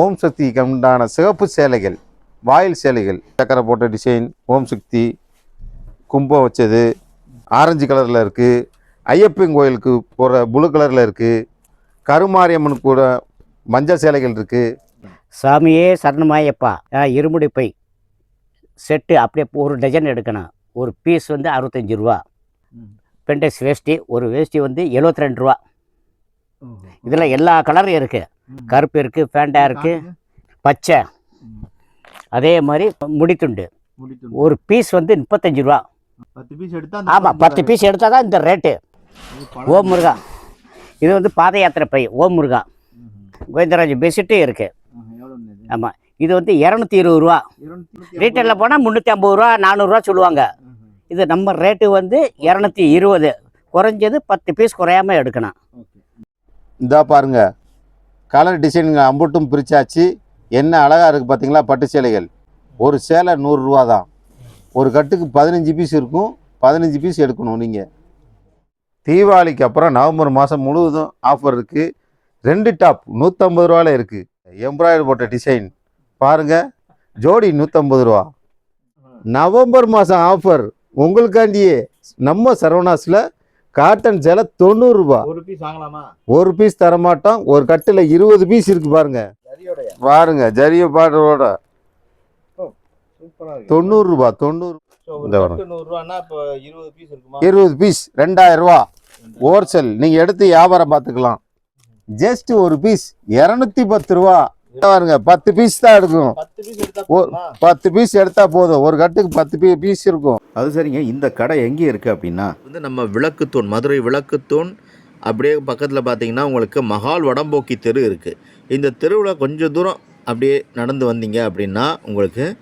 ஓம் சக்திக்கு உண்டான சிவப்பு சேலைகள் வாயில் சேலைகள். சக்கரை போட்ட டிசைன் ஓம் சக்தி. கும்பம் வச்சது ஆரஞ்சு கலரில் இருக்குது ஐயப்பன் கோயிலுக்கு போகிற ப்ளூ கலரில் இருக்குது கருமாரியம்மனுக்கு கூட மஞ்சள் சேலைகள் இருக்குது சாமியே சரணமாயப்பா. இருமுடி பை செட்டு அப்படியே ஒரு டஜன் எடுக்கணும். ஒரு பீஸ் வந்து அறுபத்தஞ்சி ரூபா. பெண்டெக்ஸ் வேஷ்டி ஒரு வேஷ்டி வந்து 72 ரெண்டு ரூபா. இதில் எல்லா கலரும் இருக்குது கருப்பு இருக்குது ஃபேண்டா இருக்குது பச்சை. அதே மாதிரி முடித்துண்டு. ஒரு பீஸ் வந்து முப்பத்தஞ்சு ரூபா. பத்து பீஸ் எடுத்தா ஆமாம் பத்து பீஸ் எடுத்தால் தான் இந்த ரேட்டு. ஓம் முருகா. இது வந்து பாத யாத்திரை பை ஓம் முருகா. கோவிந்தராஜ் பெசிட்டு இருக்குது ஆமாம் இது வந்து இரநூத்தி இருபது ரூபா. ரீட்டெயிலில் போனால் முந்நூற்றி ஐம்பது ரூபா நானூறுரூவா சொல்லுவாங்க. இது நம்ம ரேட்டு வந்து இரநூத்தி இருபது. குறைஞ்சது பத்து பீஸ் குறையாம எடுக்கணும். இந்தா பாருங்க. கலர் டிசைனுங்க அம்புட்டும் பிரித்தாச்சு என்ன அழகாக இருக்குது பார்த்தீங்களா பட்டு சேலைகள். ஒரு சேலை நூறுரூவா தான். ஒரு கட்டுக்கு பதினஞ்சு பீஸ் இருக்கும். பதினஞ்சு பீஸ் எடுக்கணும் நீங்கள் தீபாவளிக்கு அப்புறம் நவம்பர் மாதம் முழுவதும் ஆஃபர் இருக்குது ரெண்டு டாப் நூற்றம்பது ரூபாவில் இருக்குது எம்ப்ராய்டரி போட்ட டிசைன் பாருங்கள் ஜோடி நூற்றம்பது ரூபா. நவம்பர் மாதம் ஆஃபர் உங்களுக்காண்டியே. நம்ம சரவணாஸில் காட்டன் சேலை தொண்ணூறுரூபா ஒரு பீஸ் வாங்கலாமா? ஒரு பீஸ் தரமாட்டோம். ஒரு கட்டில் இருபது பீஸ் இருக்கு பாருங்க. பாருங்க ஜரிய சூப்பரா இருக்கு. தொண்ணூறு இருபது பீஸ் இருக்குமா? இருபது பீஸ் ரெண்டாயிரம் ரூபா. ஹோல்சேல் நீங்க எடுத்து வியாபாரம் பார்த்துக்கலாம். ஜஸ்ட் ஒரு பீஸ் இரநூத்தி பத்து ரூபா. பாருங்க பத்து பீஸ் தான் எடுக்கணும். பத்து பீஸ் எடுத்தா ஓ- போதுமா? பத்து பீஸ் எடுத்தா போதும். ஒரு கட்டுக்கு பத்து பீ பீஸ் இருக்கும். அது சரிங்க. இந்த கடை எங்கே இருக்குது அப்படின்னா? வந்து நம்ம விளக்குத்தூண் மதுரை விளக்குத்தூண் அப்படியே பக்கத்தில் பார்த்தீங்கன்னா உங்களுக்கு மகால் வடம்போக்கி தெரு இருக்குது இந்த தெருவில் கொஞ்சம் தூரம் அப்படியே நடந்து வந்தீங்க அப்படின்னா உங்களுக்கு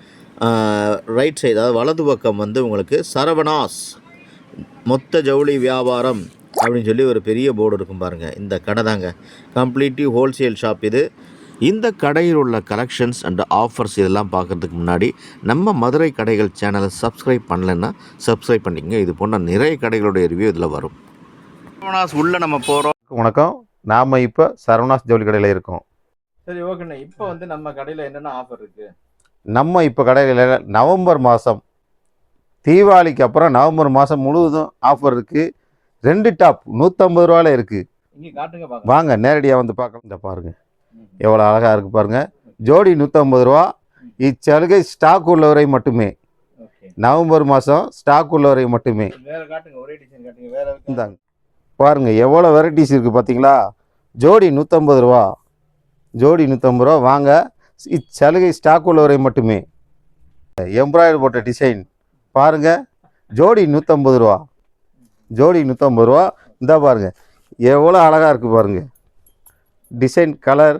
ரைட் சைடு அதாவது வலது பக்கம் வந்து உங்களுக்கு சரவணாஸ் மொத்த ஜவுளி வியாபாரம் அப்படின்னு சொல்லி ஒரு பெரிய போர்டு இருக்கும் பாருங்கள் இந்த கடை தாங்க. கம்ப்ளீட்லி ஹோல்சேல் ஷாப் இது. இந்த கடையில் உள்ள கலெக்ஷன்ஸ் அண்ட் ஆஃபர்ஸ் இதெல்லாம் பார்க்கறதுக்கு முன்னாடி நம்ம மதுரை கடைகள் சேனலை சப்ஸ்கிரைப் பண்ணலைன்னா சப்ஸ்கிரைப் பண்ணிக்கங்க. இது போன்ற நிறைய கடைகளுடைய ரிவ்யூ இதில் வரும். உள்ள நம்ம போகிறோம் வணக்கம். நாம இப்போ சரவணாஸ் ஜவுளி கடையில் இருக்கோம். சரி ஓகேண்ணே இப்போ வந்து நம்ம கடையில என்னென்ன ஆஃபர் இருக்கு? நம்ம இப்போ கடையில் நவம்பர் மாதம் தீபாவளிக்கு அப்புறம் நவம்பர் மாதம் முழுவதும் ஆஃபர் இருக்குது ரெண்டு டாப் நூற்றம்பது ரூபாயில் இருக்குது இங்க காட்டுங்க பாக்கலாம். வாங்க நேரடியாக வந்து பார்க்கலாம். இந்த பாருங்க. எவ்வளோ அழகாக இருக்குது பாருங்க. ஜோடி நூற்றம்பது ரூபா. இச்சலுகை ஸ்டாக் உள்ளவரை மட்டுமே. நவம்பர் மாதம் ஸ்டாக் உள்ளவரை மட்டுமே. வேற காட்டுங்க ஒரே டிசைன் காட்டுங்க வேற இருக்கா? இந்தாங்க. பாருங்க எவ்வளோ வெரைட்டிஸ் இருக்குது பார்த்தீங்களா ஜோடி நூற்றம்பது ரூபா. ஜோடி நூற்றம்பது ரூபா வாங்க. இச்சலுகை ஸ்டாக் உள்ளவரை மட்டுமே. எம்ப்ராய்டரி போட்ட டிசைன் பாருங்க ஜோடி நூற்றம்பது ரூபா. ஜோடி நூற்றம்பது ரூபா. இந்தா பாருங்க எவ்வளோ அழகாக இருக்குது பாருங்க. டிசைன் கலர்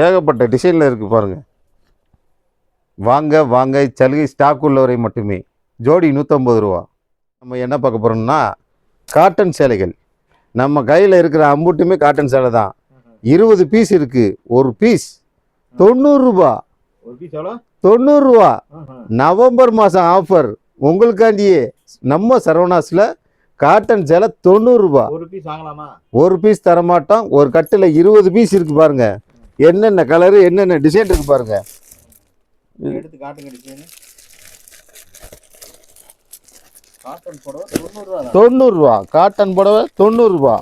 ஏகப்பட்ட டிசைனில் இருக்குது பாருங்க. வாங்க வாங்க இச்சலுகை ஸ்டாக் உள்ளவரை மட்டுமே. ஜோடி நூற்றம்பது ரூபா. நம்ம என்ன பார்க்க போகிறோம்னா காட்டன் சேலைகள். நம்ம கையில் இருக்கிற அம்புட்டுமே காட்டன் சேலை தான். இருபது பீஸ் இருக்குது ஒரு பீஸ் தொண்ணூறுரூபா தொண்ணூறுரூவா. நவம்பர் மாதம் ஆஃபர் உங்களுக்காண்டியே நம்ம சரவணாஸில் காட்டன் சேலை தொண்ணூறுரூபா ஒரு பீஸ் வாங்கலாமா? ஒரு பீஸ் தரமாட்டோம். ஒரு கட்டில் இருபது பீஸ் இருக்கு பாருங்க. என்னென்ன கலரு என்னென்ன டிசைன் இருக்கு பாருங்க. எடுத்து காட்டுங்க டிசைன் தொண்ணூறுரூவா காட்டன் புடவை தொண்ணூறுரூவா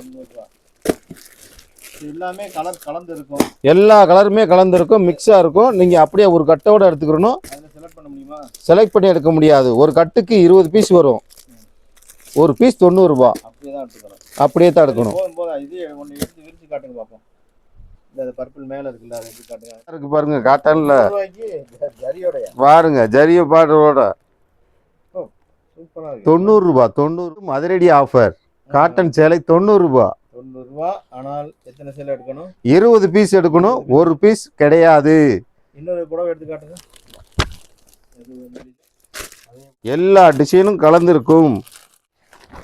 எல்லாமே கலர் கலந்து இருக்கும் எல்லா கலருமே கலந்துருக்கும் மிக்ஸாக இருக்கும். நீங்கள் அப்படியே ஒரு கட்டோட எடுத்துக்கிறணும். செலக்ட் பண்ண எடுக்க முடியாது. ஒரு கட்டுக்கு இருபது பீஸ் வரும். ஒரு பீஸ் தொண்ணூறுரூபா அப்படியே தான் எடுத்துக்கலாம். அப்படியே தான் எடுக்கணும். இது ஒன்று எடுத்து விரிச்சு காட்டுங்க பார்ப்போம் இந்த பர்பிள் மேலே இருக்குல்ல அதை எடுத்து காட்டுங்க? இருக்கு பாருங்க காட்டனில் ஜரியோடைய. பாருங்க ஜரிய பாட்டோட. தொண்ணூறு மதுரடி ஆஃபர். காட்டன் சேலை தொண்ணூறுரூபா தொண்ணூறுரூவா ஆனால் எத்தனை சேலை எடுக்கணும்? இருபது பீஸ் எடுக்கணும் ஒரு பீஸ் கிடையாது. இன்னொரு புடவை எடுத்து காட்டுங்க. எல்லா டிசைனும் கலந்துருக்கும்.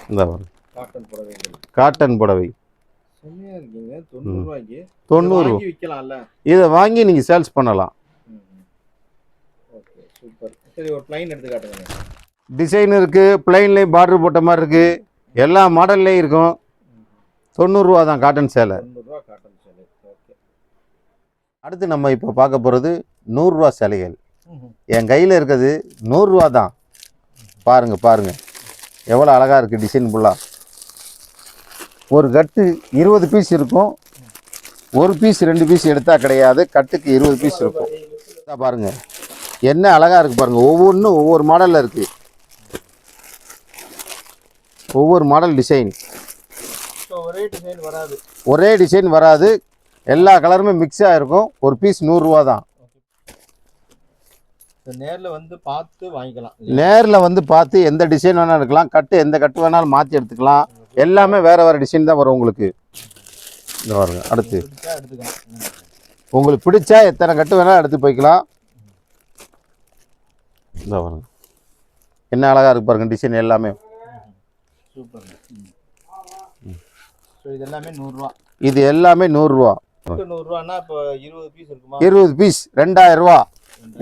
இந்த. காட்டன் புடவைகள். காட்டன் புடவை. தொண்ணூறு இதை வாங்கி நீங்கள் சேல்ஸ் பண்ணலாம். டிசைன் இருக்குது பிளைன்லேயும் பார்டர் போட்ட மாதிரி இருக்குது எல்லா மாடல்லையும் இருக்கும். தொண்ணூறுரூவா தான் காட்டன் சேலை தொண்ணூறுரூவா காட்டன் சேலை அடுத்து நம்ம இப்போ பார்க்க போகிறது நூறுரூவா சேலைகள். என் கையில் இருக்கிறது நூறுரூவா தான். பாருங்கள் பாருங்கள் எவ்வளோ அழகாக இருக்குது டிசைன் ஃபுல்லாக ஒரு கட்டு இருபது பீஸ் இருக்கும். ஒரு பீஸ் ரெண்டு பீஸ் எடுத்தால் கிடையாது. கட்டுக்கு இருபது பீஸ் இருக்கும். இதா பாருங்க. என்ன அழகாக இருக்குது பாருங்கள் ஒவ்வொன்றும் ஒவ்வொரு மாடலில் இருக்குது ஒவ்வொரு மாடல் டிசைன் ஒரே டிசைன் வராது. ஒரே டிசைன் வராது. எல்லா கலருமே மிக்ஸ் ஆகிருக்கும் ஒரு பீஸ் நூறுரூவா தான். நேரில் வந்து பார்த்து வாங்கிக்கலாம். நேரில் வந்து பார்த்து எந்த டிசைன் வேணாலும் எடுக்கலாம். கட்டு எந்த கட்டு வேணாலும் மாற்றி எடுத்துக்கலாம். எல்லாமே வேறு வேறு டிசைன் தான் வரும் உங்களுக்கு. இந்த பாருங்க அடுத்து. உங்களுக்கு பிடிச்சா எத்தனை கட்டு வேணாலும் எடுத்து போய்க்கலாம். இந்த பாருங்க. என்ன அழகாக இருக்கு பாருங்க டிசைன் எல்லாமே. இது எல்லாமே நூறுரூவா. இது எல்லாமே நூறுரூவா. இருபது பீஸ் இருக்குமா? இருபது பீஸ் ரெண்டாயிரம் ரூபா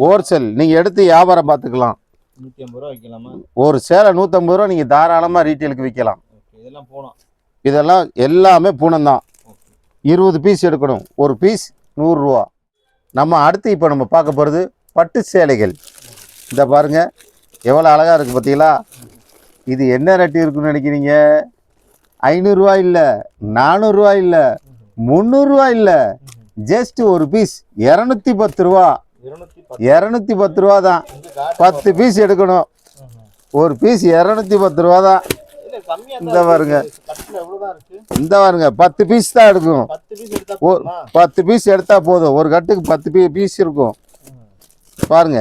ஹோல்சேல் நீங்கள் எடுத்து வியாபாரம் பார்த்துக்கலாம். ஒரு சேலை நூற்றம்பது ரூபா நீங்கள் தாராளமாக ரீட்டெயிலுக்கு விற்கலாம். இதெல்லாம் போனோம். இதெல்லாம் எல்லாமே பூனம் தான் இருபது பீஸ் எடுக்கணும். ஒரு பீஸ் நூறுரூவா நம்ம அடுத்து இப்போ நம்ம பார்க்க போகிறது பட்டு சேலைகள். இந்த பாருங்க எவ்வளோ அழகாக இருக்குது பார்த்தீங்களா? இது என்ன ரேட்டு இருக்குன்னு நினைக்கிறீங்க? ஐநூறுரூவா இல்லை நானூறுரூவா இல்லை முந்நூறுரூவா இல்லை. ஜஸ்ட் ஒரு பீஸ் இரநூத்தி பத்து ரூபா. இருநூத்தி பத்து. ரூபா தான். பத்து பீஸ் எடுக்கணும். ஒரு பீஸ் இரநூத்தி பத்து ரூபா தான். இந்த பாருங்க. இந்த பாருங்க பத்து பீஸ் தான் எடுக்கணும். பத்து பீஸ் எடுத்தா போதுமா? ஒரு கட்டுக்கு பத்து பீ பீஸ் இருக்கும். பாருங்க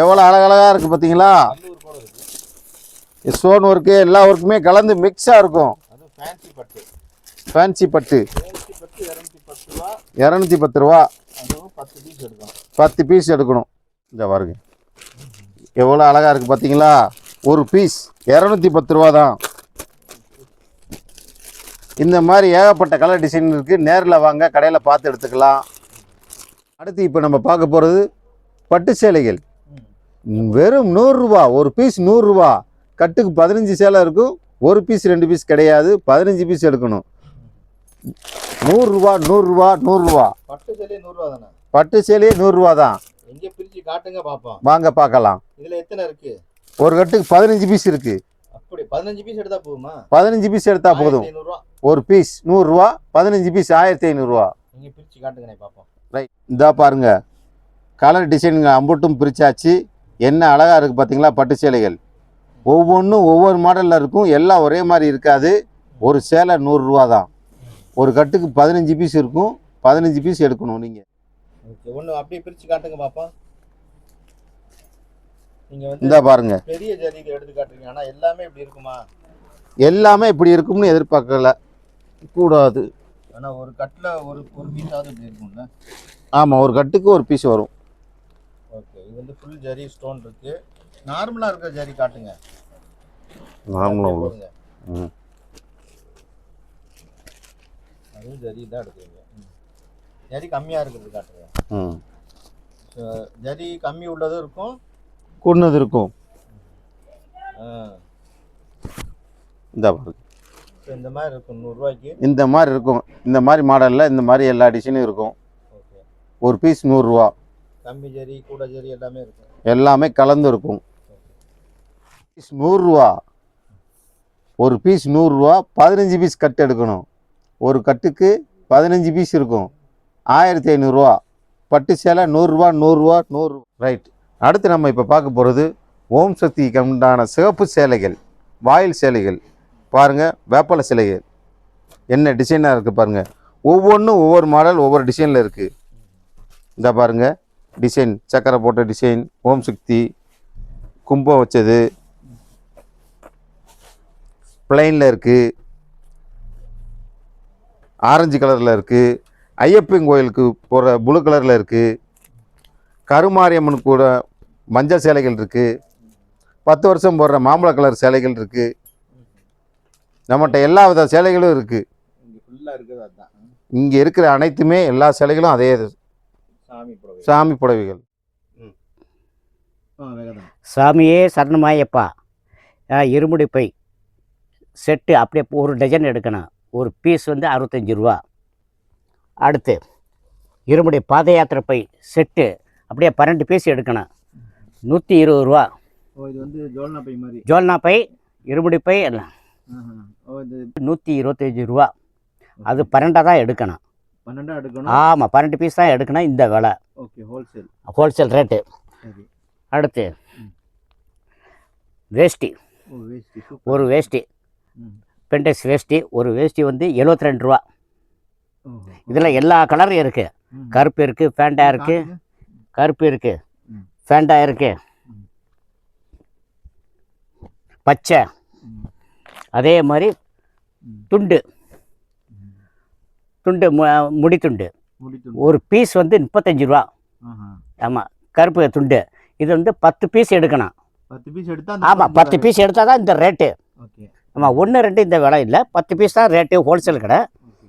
எவ்வளோ அழகழகா இருக்கு பார்த்தீங்களா ஸ்டோன் ஒர்க்கு எல்லா ஒர்க்குமே கலந்து மிக்ஸாக இருக்கும். ஃபேன்சி பட்டு. இரநூத்தி பத்து ரூபா. பத்து பீஸ் எடுக்கணும். இந்த பாருங்க. எவ்வளோ அழகா இருக்கு பார்த்தீங்களா ஒரு பீஸ் இரநூத்தி பத்து ரூபா தான். இந்த மாதிரி ஏகப்பட்ட கலர் டிசைன் இருக்குது நேரில் வாங்க கடையில் பார்த்து எடுத்துக்கலாம். அடுத்து இப்போ நம்ம பார்க்க போகிறது பட்டு சேலைகள். வெறும் நூறுரூவா ஒரு பீஸ் நூறுரூவா கட்டுக்கு பதினஞ்சு சேலை இருக்கும். ஒரு பீஸ் ரெண்டு பீஸ் கிடையாது. பதினஞ்சு பீஸ் எடுக்கணும். நூறுரூவா நூறுரூவா நூறுரூவா பட்டு சேலையே நூறுரூவா தானே? பட்டு சேலையே நூறுரூவா தான். எங்கே பிரிச்சு காட்டுங்க பார்ப்போம் வாங்க பார்க்கலாம். இதுல எத்தனை இருக்கு? ஒரு கட்டுக்கு பதினஞ்சு பீஸ் இருக்குது அப்படி பதினஞ்சு பீஸ் எடுத்தா போதுமா? பதினஞ்சு பீஸ் எடுத்தால் போதும். ஒரு பீஸ் நூறுரூவா பதினஞ்சு பீஸ் ஆயிரத்தி ஐநூறுரூவா நீங்க பிரிச்சு காட்டுங்கண்ணே பார்ப்போம் ரைட் இந்தா பாருங்க. கலர் டிசைனுங்க அம்புட்டும் பிரிச்சாச்சு. என்ன அழகாக இருக்குது பார்த்தீங்களா பட்டு சேலைகள். ஒவ்வொன்றும் ஒவ்வொரு மாடலில் இருக்கும். எல்லாம் ஒரே மாதிரி இருக்காது. ஒரு சேலை நூறுரூவா தான். ஒரு கட்டுக்கு பதினஞ்சு பீஸ் இருக்கும். பதினஞ்சு பீஸ் எடுக்கணும் நீங்கள் ஓகே ஒன்று அப்படியே பிரிச்சு காட்டுங்க பார்ப்போம் இந்தா பாருங்க. பெரிய ஜரிகை எடுத்து காட்டுறீங்க. ஆனா எல்லாமே இப்படி இருக்குமா? எல்லாமே இப்படி இருக்கும்னு எதிர்பார்க்கல. கூடாது. ஆனா ஒரு கட்டில் ஒரு ஒரு பீஸாவது இப்படி இருக்கும்ல? ஆமாம் ஒரு கட்டுக்கு ஒரு பீஸ் வரும். ஓகே இது வந்து ஃபுல் ஜரி ஸ்டோன் இருக்கு. நார்மலா இருக்கிற ஜரி காட்டுங்க. நார்மலாக அப்படியே உள்ள போடுங்க. ம். அதுவும் ஜரி தான் எடுக்கிறீங்க ம். ஜரி கம்மியா இருக்கிறது காட்டுங்க. ம். ஜரி கம்மி உள்ளதும் இருக்கும். கொண்டது இருக்கும். ஆ. இந்த பாருங்க. இந்த மாதிரி இருக்கும் நூறுரூவாய்க்கு இந்த மாதிரி இருக்கும். இந்த மாதிரி மாடலில் இந்த மாதிரி எல்லா டிசைனும் இருக்கும். ஒரு பீஸ் நூறுரூவா கம்மி ஜரி கூட ஜரி எல்லாமே இருக்கும். எல்லாமே கலந்து இருக்கும். பீஸ் நூறுரூவா ஒரு பீஸ் நூறுரூவா பதினஞ்சு பீஸ் கட்டு எடுக்கணும். ஒரு கட்டுக்கு பதினஞ்சு பீஸ் இருக்கும். ஆயிரத்தி ஐநூறுரூவா பட்டு சேலை நூறுரூவா நூறுரூவா நூறு ரைட் அடுத்து நம்ம இப்போ பார்க்க போகிறது ஓம் சக்திக்கு உண்டான சிவப்பு சேலைகள் வாயில் சேலைகள். பாருங்கள் வேப்பலை சிலை என்ன டிசைனாக இருக்குது பாருங்கள் ஒவ்வொன்றும் ஒவ்வொரு மாடல் ஒவ்வொரு டிசைனில் இருக்குது இந்த பாருங்கள் டிசைன் சக்கரை போட்ட டிசைன் ஓம் சக்தி கும்பம் வச்சது. பிளைனில் இருக்குது ஆரஞ்சு கலரில் இருக்குது ஐயப்பன் கோயிலுக்கு போகிற ப்ளூ கலரில் இருக்குது கருமாரியம்மன் கூட மஞ்சள் சேலைகள் இருக்குது பத்து வருஷம் போடுற மாம்பழ கலர் சேலைகள் இருக்குது நம்மகிட்ட எல்லா வித சேலைகளும் இருக்குது இங்கே ஃபுல்லாக இருக்கிறது அதுதான் இங்கே இருக்கிற அனைத்துமே எல்லா சேலைகளும் அதே இது. சாமி புடவை சாமி புடவைகள். சாமியே சரணமாயப்பா. ஆ, இருமுடி பை. செட்டு அப்படியே ஒரு டஜன் எடுக்கணும். ஒரு பீஸ் வந்து அறுபத்தஞ்சி ரூபா. அடுத்து இருமுடி பாத யாத்திரை பை செட்டு அப்படியே பன்னெண்டு பீஸ் எடுக்கணும். நூற்றி இருபது ரூபா. ஓ இது வந்து ஜோல்னா பை மாதிரி. ஜோல்னா பை இருமுடி பை எல்லாம். நூற்றி இருபத்தஞ்சி ரூபா. அது பன்னெண்டாக தான் எடுக்கணும். பன்னெண்டா எடுக்கணும்? ஆமாம் பன்னெண்டு பீஸ் தான் எடுக்கணும் இந்த விலை. ஓகே ஹோல்சேல் ஹோல்சேல் ரேட்டு அடுத்து வேஷ்டி. ஒரு வேஷ்டி. ம். பெண்டெக்ஸ் வேஷ்டி ஒரு வேஷ்டி வந்து 72 ரெண்டு ரூபா இதில் எல்லா கலரும் இருக்குது. கருப்பு இருக்குது ஃபேண்டா இருக்குது. கருப்பு இருக்குது. ஃபேண்டா இருக்குது. பச்சை. அதே மாதிரி. துண்டு. துண்டு மு- முடி துண்டு ஒரு பீஸ் வந்து முப்பத்தஞ்சு ரூபா. ஆமாம் கருப்பு துண்டு. இது வந்து பத்து பீஸ் எடுக்கணும். பத்து பீஸ் எடுத்தா ஆமாம் பத்து பீஸ் எடுத்தால் தான் இந்த ரேட்டு ஓகே. ஆமாம் ஒன்று ரெண்டு இந்த விலை இல்லை. பத்து பீஸ் தான் ரேட்டு ஹோல்சேல் கடை. ஓகே.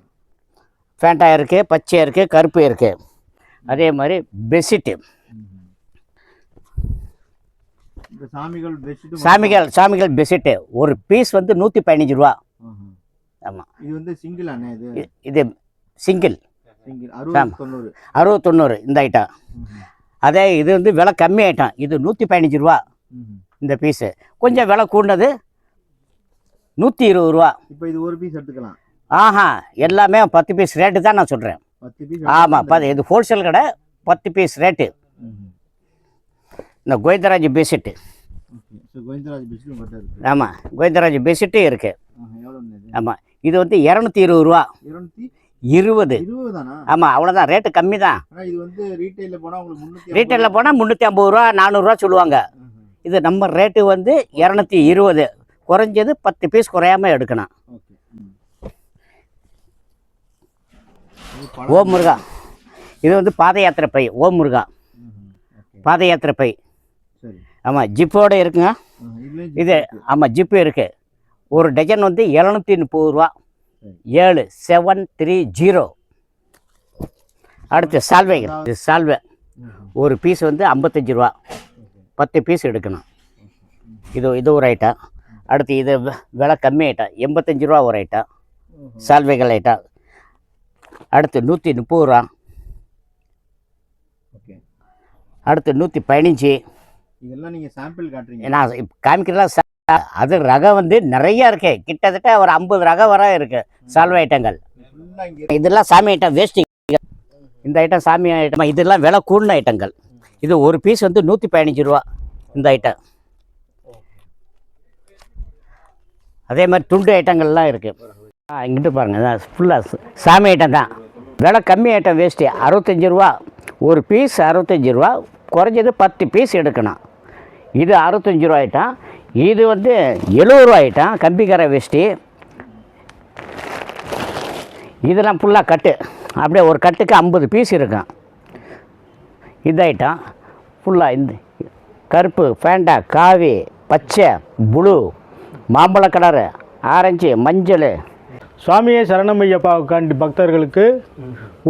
ஃபேண்டா இருக்குது பச்சை இருக்குது கருப்பு இருக்குது அதே மாதிரி பெட்ஷீட்டு சாமிகள் சாமிகள் சாமிகள் பெட்ஷீட்டு ஒரு பீஸ் வந்து நூற்றி பதினஞ்சு ரூபா ஆமாம் இது வந்து சிங்கிள் அண்ணே இது? இது சிங்கிள் சிங்கிள் அறுபது தொண்ணூறு. இந்த ஐட்டம். அதே இது வந்து விலை கம்மி ஐட்டம் இது நூற்றி பதினஞ்சு ரூபா. இந்த பீஸு கொஞ்சம் விலை கூடினது நூற்றி இருபது ரூபா. இப்போ இது ஒரு பீஸ் எடுத்துக்கலாம். ஆஹா எல்லாமே பத்து பீஸ் ரேட்டு தான் நான் சொல்கிறேன் ஆமாம் பத்து இது ஹோல்சேல் கடை பத்து பீஸ் ரேட்டு இந்த கோவிந்தராஜ் இருக்கு. ஆமாம் கோவிந்தராஜ் பெட்ஷீட்டு இருக்குது ஆமாம் இது? வந்து இரநூத்தி இருபது ரூபா. இருபது. ஆமாம் அவ்வளோதான் ரேட்டு கம்மி தான். ரீட்டைலில் போனால் முந்நூற்றி ஐம்பது ரூபா நானூறுரூவா சொல்லுவாங்க. இது நம்ம ரேட்டு வந்து இரநூத்தி இருபது. குறைஞ்சது பத்து பீஸ் குறையாம எடுக்கணும் ஓம் முருகா. இது வந்து பாத யாத்திரை பை ஓம் முருகா. பாத யாத்திரை பை. ஆமாம் ஜிப்போட இருக்குங்க. இது ஆமாம் ஜிப்பு இருக்குது ஒரு டஜன் வந்து எழுநூற்றி முப்பது ரூபா. ஏழு செவன் த்ரீ ஜீரோ. அடுத்து சால்வைகள் இது சால்வை. ஒரு பீஸ் வந்து ஐம்பத்தஞ்சு ரூபா. பத்து பீஸ் எடுக்கணும். இது இது ஒரு ஐட்டம் அடுத்து இது விலை கம்மி ஐட்டம் எண்பத்தஞ்சு ரூபா ஒரு ஐட்டம். சால்வைகள் ஐட்டம் அடுத்து நூற்றி முப்பது ரூபா. ஓகே. அடுத்து நூற்றி பதினஞ்சு. இதெல்லாம் நீங்கள் சாம்பிள் காட்டுறீங்க. நான் சா- அது ரகம் வந்து நிறைய இருக்கு. கிட்டத்தட்ட ஒரு ஐம்பது ரகம் வர இருக்கு. சால்வை ஐட்டங்கள் இதெல்லாம் சாமி ஐட்டம் வேஸ்டிங் இந்த ஐட்டம் சாமி ஐட்டம் இதெல்லாம் விலை கூடின ஐட்டங்கள் இது ஒரு பீஸ் வந்து நூற்றி பதினஞ்சு ரூபா இந்த ஐட்டம் அதே மாதிரி துண்டு ஐட்டங்கள்லாம் இருக்குது ஆ இங்கிட்டு பாருங்கள் ஃபுல்லாக சாமி ஐட்டம் தான். விலை கம்மி ஐட்டம் வேஸ்ட்டு அறுபத்தஞ்சி ரூபா. ஒரு பீஸ் அறுபத்தஞ்சி ரூபா. குறைஞ்சது பத்து பீஸ் எடுக்கணும். இது அறுபத்தஞ்சி ரூபா இது வந்து எழுபது ரூபா கம்பிக்கரை வேஷ்டி. இதெல்லாம் ஃபுல்லாக கட்டு. அப்படியே ஒரு கட்டுக்கு ஐம்பது பீஸ் இருக்கும் இதாயிட்டான் ஃபுல்லாக இந்த கருப்பு ஃபேண்டா காவி பச்சை ப்ளூ மாம்பழ கலரு ஆரஞ்சு மஞ்சள். சுவாமியை சரணமையப்பாவுக்காண்டி பக்தர்களுக்கு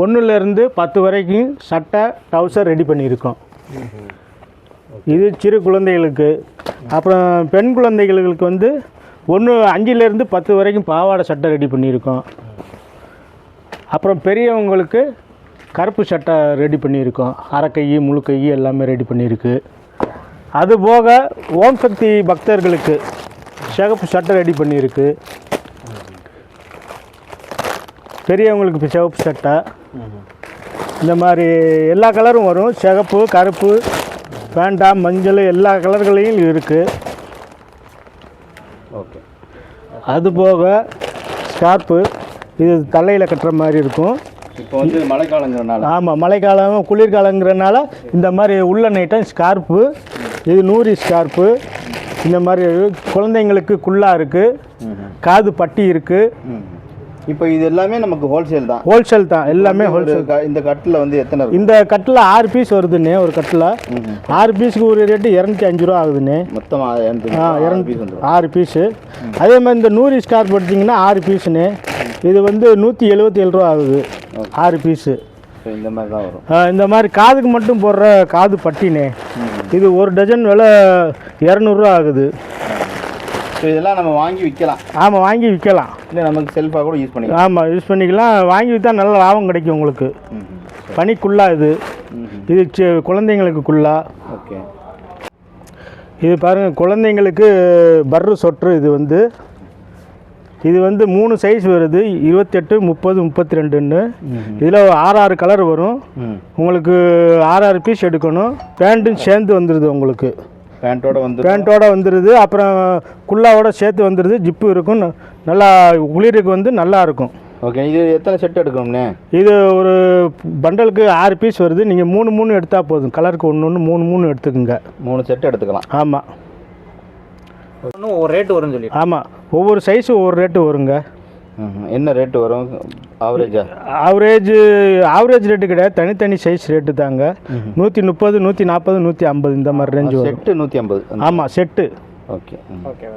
ஒன்றுலேருந்து பத்து வரைக்கும் சட்டை டவுசர் ரெடி பண்ணியிருக்கோம். இது சிறு குழந்தைகளுக்கு அப்புறம் பெண் குழந்தைகளுக்கு வந்து ஒன்று அஞ்சுலேருந்து பத்து வரைக்கும் பாவாடை சட்டை ரெடி பண்ணியிருக்கோம். அப்புறம் பெரியவங்களுக்கு கருப்பு சட்டை ரெடி பண்ணியிருக்கோம். அரைக்கை முழு கை எல்லாமே ரெடி பண்ணியிருக்கு. அது போக ஓம் சக்தி பக்தர்களுக்கு சிகப்பு சட்டை ரெடி பண்ணியிருக்கு. பெரியவங்களுக்கு சிவப்பு சட்டை. இந்த மாதிரி எல்லா கலரும் வரும். சிகப்பு கருப்பு பேண்டா மஞ்சள் எல்லா கலர்களையும் இருக்குது ஓகே. அது போக ஸ்கார்ப்பு இது தலையில் கட்டுற மாதிரி இருக்கும். இப்போ வந்து மழைக்காலங்கிறனால. ஆமாம் மழைக்காலம் குளிர்காலங்கிறனால இந்த மாதிரி உள்ள ஐட்டம் ஸ்கார்ப்பு இது நூறு ஸ்கார்ப்பு இந்த மாதிரி குழந்தைங்களுக்கு குல்லா இருக்குது காது பட்டி இருக்குது இப்போ இது எல்லாமே நமக்கு ஹோல்சேல் தான். ஹோல்சேல் தான். எல்லாமே ஹோல்சேல் இந்த கட்டில் வந்து எத்தனை இந்த கட்டில் ஆறு பீஸ் வருதுண்ணே ஒரு கட்டில். ஆறு பீஸுக்கு ஒரு ரேட்டு இரநூத்தி அஞ்சு ரூபா ஆகுதுண்ணே. மொத்தமாக இரநூத்தி ஆறு பீஸு அதே மாதிரி இந்த நூறு ஸ்கார்ப் எடுத்திங்கன்னா ஆறு பீஸுண்ணே இது வந்து நூற்றி எழுபத்தி ஏழு ரூபா ஆகுது. ஆறு பீஸு இந்த மாதிரி தான் வரும். இந்த மாதிரி காதுக்கு மட்டும் போடுற காது பட்டினே இது ஒரு டஜன் விலை இரநூறுவா ஆகுது. ஸோ இதெல்லாம் நம்ம வாங்கி விற்கலாம். ஆமாம் வாங்கி விற்கலாம். இல்லை நமக்கு செல்ஃபாக கூட யூஸ் பண்ணிக்கலாம். ஆமாம் யூஸ் பண்ணிக்கலாம். வாங்கி விற்றா நல்ல லாபம் கிடைக்கும் உங்களுக்கு. பனிக்குள்ளா இது. இது குழந்தைங்களுக்கு குள்ளா. ஓகே. இது பாருங்கள் குழந்தைங்களுக்கு பர்ரு சொட்ரு இது வந்து. இது வந்து மூணு சைஸ் வருது. இருபத்தெட்டு முப்பது முப்பத்தி ரெண்டுன்னு இதில் ஆறு ஆறு கலர் வரும். உங்களுக்கு ஆறு ஆறு பீஸ் எடுக்கணும். பேண்ட்டும் சேர்ந்து வந்துடுது உங்களுக்கு. பேண்ட்டோட வந்து பேண்ட்டோட வந்துடுது அப்புறம் குல்லாவோட சேர்த்து வந்துடுது ஜிப்பு இருக்கும் நல்லா குளிருக்கு வந்து நல்லா இருக்கும். ஓகே இது எத்தனை செட் எடுக்கணும்ண்ணே இது ஒரு பண்டலுக்கு ஆறு பீஸ் வருது நீங்கள் மூணு மூணு எடுத்தால் போதும். கலருக்கு ஒன்று ஒன்று மூணு மூணு எடுத்துக்கோங்க. மூணு செட் எடுத்துக்கலாம். ஆமாம் இன்னும் ஒரு ரேட் வரும்னு சொல்லி ஆமாம் ஒவ்வொரு சைஸும் ஒவ்வொரு ரேட்டு வருங்க. என்ன ரேட்டு வரும்? ஆவரேஜா ஆவரேஜ் ஆவரேஜ் ரேட்டு கிடையாது. தனித்தனி சைஸ் ரேட்டு தாங்க. நூற்றி முப்பது நூற்றி நாற்பது நூற்றி ஐம்பது இந்த மாதிரி ரேஞ்சு வரும். செட்டு நூற்றி ஐம்பது. ஆமாம் set okay okay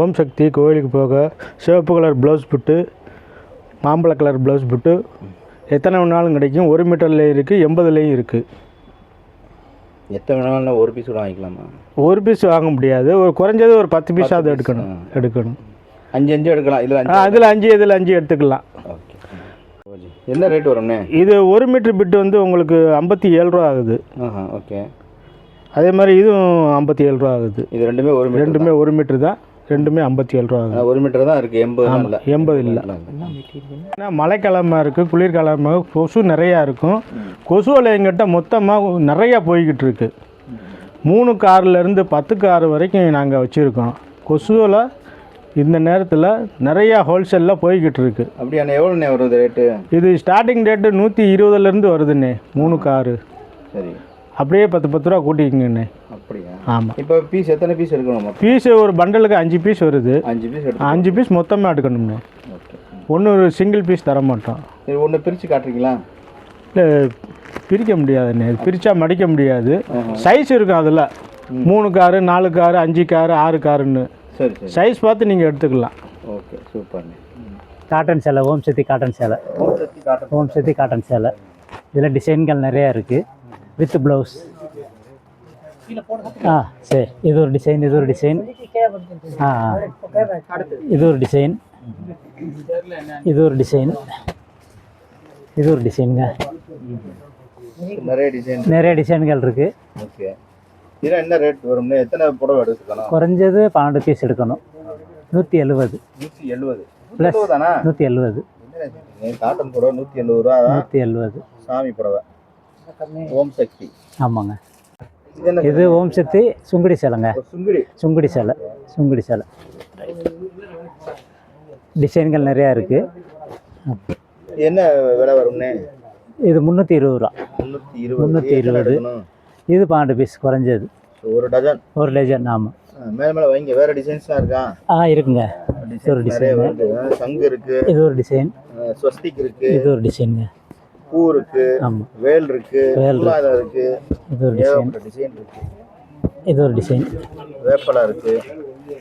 Om Shakti கோயிலுக்கு போக சிவப்பு கலர் ப்ளவுஸ் புட்டு மாம்பழ கலர் ப்ளவுஸ் புட்டு எத்தனை வேணாலும் கிடைக்கும். ஒரு மீட்டர்லேயும் இருக்குது எண்பதுலேயும் இருக்குது எத்தனை வேணாலும் ஒரு பீஸ் கூட வாங்கிக்கலாமா? ஒரு பீஸ் வாங்க முடியாது. ஒரு குறைஞ்சது ஒரு பத்து பீஸாவது எடுக்கணும். எடுக்கணும். அஞ்சு அஞ்சு எடுக்கலாம். இதில் ஆ அதில் அஞ்சு இதில் அஞ்சு எடுத்துக்கலாம். ஓகே. என்ன ரேட் வரும்ண்ணே இது ஒரு மீட்டர் பிட்டு வந்து உங்களுக்கு ஐம்பத்தி ஏழு ரூபா ஆகுது. ஓகே. அதே மாதிரி இதுவும் ஐம்பத்தி ஏழு ரூபா ஆகுது. இது ரெண்டுமே ஒரு ரெண்டுமே ஒரு மீட்டர் தான். ரெண்டுமே ஐம்பத்தி ஏழு ரூபா ஆகுது. ஒரு மீட்டர் தான் இருக்குது எண்பது ஆமாம் இல்லை எண்பது இல்லை. ஏன்னா மழைக்கிழமை இருக்குது குளிர்காலமாக கொசு நிறையா இருக்கும். கொசு வலை எங்கிட்ட மொத்தமாக நிறையா போய்கிட்டு இருக்கு. மூணு கார்லேருந்து பத்து கார் வரைக்கும் நாங்கள் வச்சுருக்கோம். கொசு வலை இந்த நேரத்தில் நிறையா ஹோல்சேலில் போய்கிட்டு இருக்கு அப்படியாண்ணே எவ்வளோண்ணே வருது ரேட்டு? இது ஸ்டார்டிங் ரேட்டு நூற்றி இருபதுலேருந்து வருதுண்ணே மூணு காரு. சரி. அப்படியே பத்து பத்து ரூபா கூட்டிக்கங்கண்ணே. அப்படியா? ஆமாம் இப்போ பீஸ் எத்தனை பீஸ் எடுக்கணும் பீஸ் ஒரு பண்டலுக்கு அஞ்சு பீஸ் வருது. அஞ்சு பீஸ் அஞ்சு பீஸ் மொத்தமாக எடுக்கணும்ண்ணே. ஒன்று ஒரு சிங்கிள் பீஸ் தர மாட்டோம். சரி ஒன்று பிரித்து காட்டுறீங்களா? இல்லை பிரிக்க முடியாதுண்ணே. பிரித்தா மடிக்க முடியாது. சைஸ் இருக்கும் அதில். மூணு காரு நாலு காரு அஞ்சு காரு ஆறு காருன்னு. சரி சரி. சைஸ் பார்த்து நீங்கள் எடுத்துக்கலாம். ஓகே சூப்பர்ண்ணே காட்டன் சேலை ஓம் சக்தி காட்டன் சேலை. ஓம் சக்தி காட்டன் சேலை. இதில் டிசைன்கள் நிறையா இருக்குது வித் ப்ளவுஸ் ஆ சரி. இது ஒரு டிசைன் இது ஒரு டிசைன் ஆ ஆ. இது ஒரு டிசைன் இது ஒரு டிசைன் இது ஒரு டிசைனுங்க நிறைய டிசைன் நிறைய டிசைன்கள் இருக்குது ஓகே. இதெல்லாம் என்ன ரேட் வரும்ண்ணே எத்தனை புடவை எடுத்துக்கணும்? குறைஞ்சது பன்னெண்டு பீஸ் எடுக்கணும். நூற்றி எழுபது நூற்றி எழுபது Plus. தானா? நூற்றி எழுபது காட்டன் புடவை நூற்றி எழுபது ரூபா நூற்றி எழுபது சாமி புடவை. ஓம் சக்தி. ஆமாங்க. இது ஓம் சக்தி சுங்குடி சேலைங்க. சுங்குடி. சுங்குடி சேலை. சுங்குடி சேலை. டிசைன்கள் நிறையா இருக்குது என்ன விலை வரும்ண்ணே இது முந்நூற்றி இருபது ரூபா. முந்நூற்றி இருபது. இது பன்னெண்டு பீஸ் குறைஞ்சது. ஒரு டஜன் ஒரு டஜன் ஆமாம் மேலே மேலே வைங்க. வேற டிசைன்ஸ்லாம் இருக்கா? ஆ இருக்குங்க. ஒரு டிசைன் சங்கு இருக்கு. இது ஒரு டிசைன் ஸ்வஸ்திக் இருக்கு. இது ஒரு டிசைனுங்க பூ இருக்கு. ஆமாம் வேல் இருக்கு. வேல் இருக்கு. இது ஒரு டிசைன் டிசைன் இருக்கு. இது ஒரு டிசைன் வேப்பலா இருக்கு.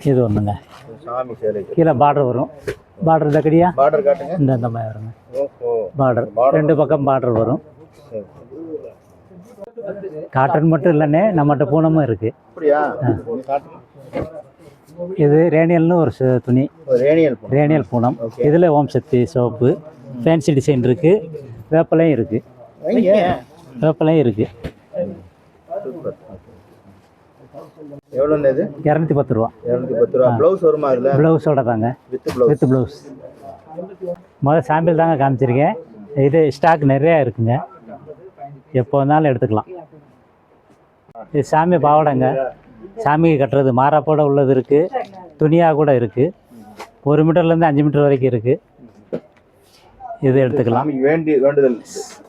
இது ஒன்றுங்க சாமி சேலைக்கு கீழே பார்டர் வரும். பார்டர் தக்கடியா பார்டர் காட்டுங்க. இந்த இந்த மாதிரி வருங்க. ஓஹோ. பார்டர் ரெண்டு பக்கம் பார்டர் வரும். காட்டன் மட்டும் இல்லைன்னே நம்மகிட்ட பூனமும் இருக்குது இது ரேனியல்னு ஒரு துணி. ரேனியல் ரேனியல் பூனம். இதில் Om Shakti soap fancy design இருக்குது வேப்பலையும் இருக்குது வேப்பலையும் இருக்குது எவ்வளோன்னு இது? இரநூத்தி பத்து ரூபா. இரநூத்தி பத்து ரூபா. ப்ளவுஸ் வருமா அதில்? ப்ளவுஸோட தாங்க. வித் ப்ளவுஸ் வித் ப்ளவுஸ் முதல் சாம்பிள் தாங்க காமிச்சிருக்கேன். இது ஸ்டாக் நிறையா இருக்குங்க. எப்போ வேணாலும் எடுத்துக்கலாம். இது சாமி பாவாடைங்க. சாமிக்கு கட்டுறது மாறாப்போட உள்ளது இருக்குது துணியாக கூட இருக்குது ஒரு மீட்டர்லேருந்து அஞ்சு மீட்டர் வரைக்கும் இருக்குது இது எடுத்துக்கலாம். வேண்டி வேண்டுதல்.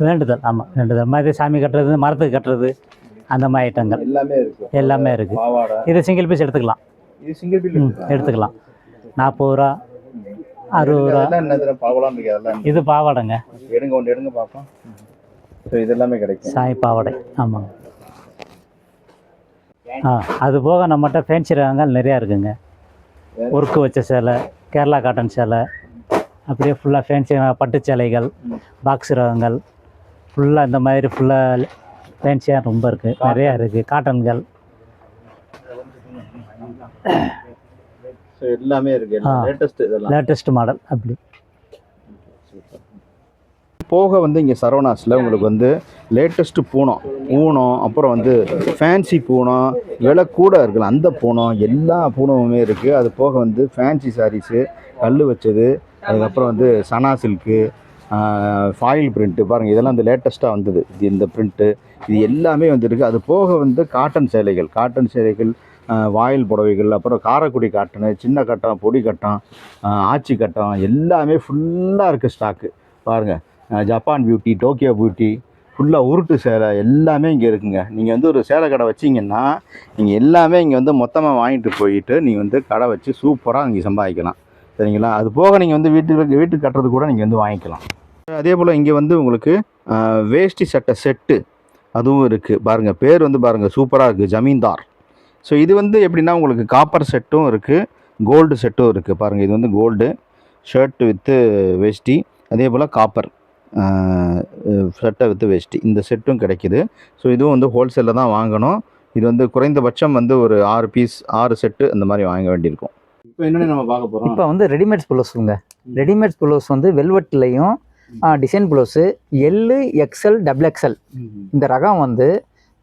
வேண்டுதல் ஆமாம் வேண்டுதல். மாதிரி சாமி கட்டுறது மரத்துக்கு கட்டுறது அந்த மாதிரி ஐட்டங்கள். எல்லாமே இருக்கு. எல்லாமே இருக்குது இது சிங்கிள் பீஸ் எடுத்துக்கலாம். இது சிங்கிள் ம் எடுத்துக்கலாம். நாற்பது ரூபா அறுபது ரூபா. இது பாவாடைங்க. எடுங்க ஒன்று எடுங்க பார்ப்போம் ஸோ இது எல்லாமே கிடைக்கும். சாய் பாவாடை. ஆமாங்க. ஆ அது போக நம்மகிட்ட ஃபேன்சி ரகங்கள் நிறையா இருக்குங்க. ஒர்க்கு வச்ச சேலை கேரளா காட்டன் சேலை அப்படியே ஃபுல்லாக ஃபேன்சி பட்டு சேலைகள் பாக்ஸ் ரகங்கள் ஃபுல்லாக இந்த மாதிரி ஃபுல்லாக ஃபேன்சியாக ரொம்ப இருக்குது நிறையா இருக்குது காட்டன்கள் எல்லாமே இருக்கு. ஆ. லேட்டஸ்ட் இதெல்லாம். லேட்டஸ்ட் மாடல் அப்படி. போக வந்து இங்கே சரவணாஸில் உங்களுக்கு வந்து லேட்டஸ்ட்டு பூனம் பூனம் அப்புறம் வந்து ஃபேன்சி பூனம் விலை கூட இருக்குல்ல அந்த பூனம் எல்லா பூனமுமே இருக்குது அது போக வந்து ஃபேன்சி சாரீஸு கல் வச்சது அதுக்கப்புறம் வந்து சனா சில்க்கு ஃபாயில் பிரிண்ட்டு பாருங்கள் இதெல்லாம் வந்து லேட்டஸ்ட்டாக வந்தது. இது இந்த பிரிண்ட்டு இது எல்லாமே வந்துருக்கு. அது போக வந்து காட்டன் சேலைகள் காட்டன் சேலைகள் வாயில் புடவைகள் அப்புறம் காரைக்குடி காட்டனு சின்ன கட்டம் பொடி கட்டம் ஆச்சி கட்டம் எல்லாமே ஃபுல்லாக இருக்குது ஸ்டாக்கு பாருங்கள் ஜப்பான் பியூட்டி டோக்கியோ பியூட்டி ஃபுல்லாக உருட்டு சேலை எல்லாமே இங்கே இருக்குங்க. நீங்கள் வந்து ஒரு சேலை கடை வச்சிங்கன்னா நீங்கள் எல்லாமே இங்கே வந்து மொத்தமாக வாங்கிட்டு போயிட்டு நீங்கள் வந்து கடை வச்சு சூப்பராக இங்கே சம்பாதிக்கலாம். சரிங்களா? அது போக நீங்கள் வந்து வீட்டுக்கு வீட்டுக்கு கட்டுறது கூட நீங்கள் வந்து வாங்கிக்கலாம். அதே போல் இங்கே வந்து உங்களுக்கு வேஷ்டி சட்டை செட்டு அதுவும் இருக்குது பாருங்கள் பேர் வந்து பாருங்கள் சூப்பராக இருக்குது ஜமீன்தார். ஸோ இது வந்து எப்படின்னா உங்களுக்கு காப்பர் செட்டும் இருக்குது கோல்டு செட்டும் இருக்குது பாருங்கள் இது வந்து கோல்டு ஷர்ட் வித்து வேஷ்டி அதே போல் காப்பர் சட்டை வித்து வேஷ்டி இந்த செட்டும் கிடைக்குது. ஸோ இதுவும் வந்து ஹோல்சேலில் தான் வாங்கணும். இது வந்து குறைந்தபட்சம் வந்து ஒரு ஆறு பீஸ் ஆறு செட்டு அந்த மாதிரி வாங்க வேண்டியிருக்கும். இப்போ என்னென்ன நம்ம பார்க்க போகிறோம் இப்போ வந்து ரெடிமேட்ஸ் ப்ளவுஸுங்க ரெடிமேட்ஸ் ப்ளவுஸ் வந்து வெல்வெட்லேயும் design blouse L XL double XL இந்த ரகம் வந்து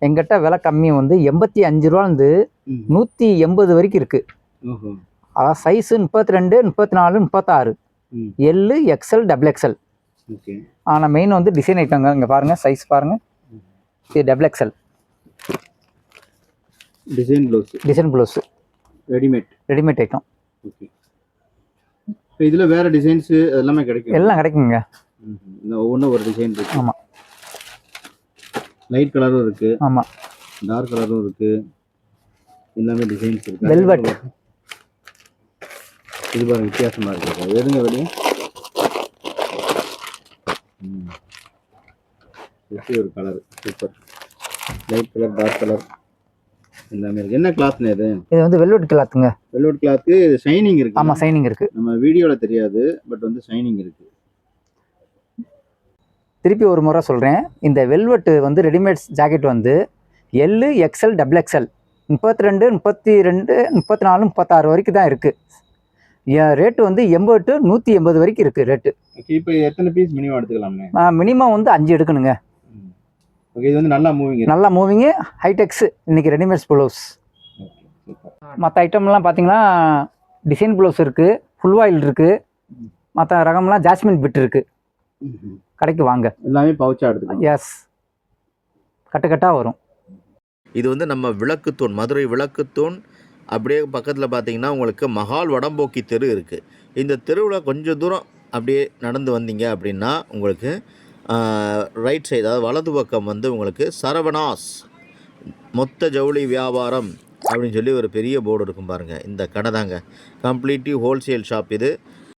எங்கிட்ட விலை கம்மி வந்து எண்பத்தி அஞ்சு ரூபாந்து நூற்றி எண்பது வரைக்கும் இருக்குது அதாவது சைஸு முப்பத்தி ரெண்டு முப்பத்தி நாலு முப்பத்தாறு. எல்லு எக்ஸ்எல் டபுள் எக்ஸ்எல் ஆனால் மெயின் வந்து டிசைன் ஐட்டங்க இங்கே பாருங்கள் சைஸ் பாருங்கள் இது double XL design blouse design blouse readymade readymade item okay இதில் வேறு டிசைன்ஸு எல்லாமே கிடைக்கும்? எல்லாம் கிடைக்குங்க. ஒவ்வொன்றும் ஒரு டிசைன் இருக்கு. ஆமா. லைட் கலரும் இருக்கு. ஆமாம் டார்க் கலரும் இருக்கு. எல்லாமே டிசைன்ஸ் இருக்கு. Velvet. இது பாருங்க வித்தியாசமா இருக்கு. எதுங்க வெளியே எப்படி ஒரு colour super light colour dark colour எல்லாமே இருக்கு. என்ன கிளாத்னு இது? இது வந்து வெல்வெட் கிளாத்துங்க வெல்வெட் கிளாத்து ஷைனிங் இருக்கு. ஆமாம் சைனிங் இருக்குது நம்ம வீடியோவில் தெரியாது பட் வந்து ஷைனிங் இருக்கு. திருப்பி ஒரு முறை சொல்கிறேன் இந்த வெல்வெட்டு வந்து ரெடிமேட்ஸ் ஜாக்கெட் வந்து எல்லு எக்ஸ்எல் டபுள் எக்ஸ்எல் முப்பத்தி ரெண்டு முப்பத்தி ரெண்டு முப்பத்தி நாலு முப்பத்தாறு வரைக்கும் தான் இருக்குது ரேட்டு வந்து எண்பது டு நூற்றி எண்பது வரைக்கும் இருக்குது ரேட்டு இப்போ எத்தனை பீஸ் மினிமம் எடுத்துக்கலாம்னே? மினிமம் வந்து அஞ்சு எடுக்கணுங்க. ஓகே இது வந்து நல்லா மூவிங் நல்லா மூவிங்கு ஹைடெக்ஸ் இன்றைக்கி ரெடிமேட்ஸ் ப்ளவுஸ் மற்ற ஐட்டம்லாம் பார்த்தீங்கன்னா டிசைன் ப்ளவுஸ் இருக்குது ஃபுல் ஆயில் இருக்குது மற்ற ரகம்லாம் ஜாஸ்மின் பிட் இருக்குது கடைக்கு வாங்க. எல்லாமே பவுச்சா எடுத்துக்கலாம். எஸ் கட்டு கட்டாக வரும். இது வந்து நம்ம விளக்குத்தூண் மதுரை விளக்குத்தூண் அப்படியே பக்கத்தில் பார்த்தீங்கன்னா உங்களுக்கு மகால் வடம்போக்கி தெரு இருக்குது இந்த தெருவில் கொஞ்சம் தூரம் அப்படியே நடந்து வந்தீங்க அப்படின்னா உங்களுக்கு ரைட் சைடு அதாவது வலது பக்கம் வந்து உங்களுக்கு சரவணாஸ் மொத்த ஜவுளி வியாபாரம் அப்படின்னு சொல்லி ஒரு பெரிய போர்டு இருக்கும் பாருங்கள் இந்த கடை தாங்க. கம்ப்ளீட்லி ஹோல்சேல் ஷாப் இது.